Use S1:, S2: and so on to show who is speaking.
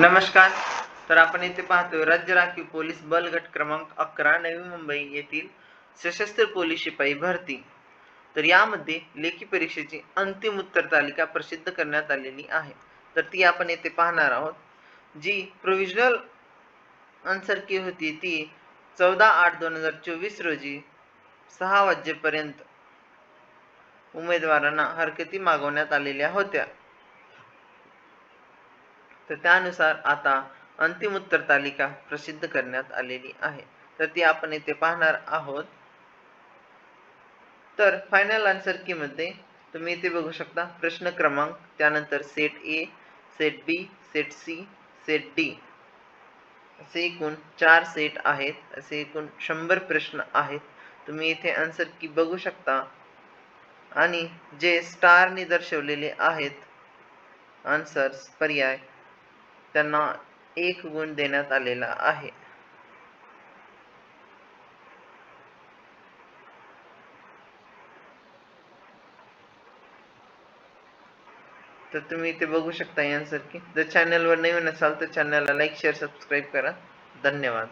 S1: नमस्कार. तर आपण येथे पाहतोय राज्य राखीव पोलीस बल गट क्रमांक अकरा नवी मुंबई येथील सशस्त्र पोलीस शिपाई भरती. तर यामध्ये लेखी परीक्षेची अंतिम उत्तर तालिका प्रसिद्ध करण्यात आलेली आहे. तर ती आपण येथे पाहणार आहोत. जी प्रोव्हिजनल आन्सर की होती ती चौदा आठ दोन हजार चोवीस रोजी सहा वाजेपर्यंत उमेदवारांना हरकती मागवण्यात आलेल्या होत्या. तर त्यानुसार आता अंतिम उत्तर तालिका प्रसिद्ध करण्यात आलेली आहे. तर ती आपण येथे पाहणार आहोत. तर फायनल आन्सर की मध्ये तुम्ही इथे बघू शकता प्रश्न क्रमांक त्यानंतर set A set B set C set D असे एकूण चार सेट आहेत असे एकूण शंभर प्रश्न आहेत. तुम्ही इथे आन्सर की बघू शकता. आणि जे स्टारने दर्शवलेले आहेत आन्सर्स पर्याय त्यांना एक गुण देण्यात आलेला आहे. तर तुम्ही इथे बघू शकता यांसारखी. जर चॅनलवर नवीन असाल तर चॅनलला लाईक शेअर सबस्क्राईब करा. धन्यवाद.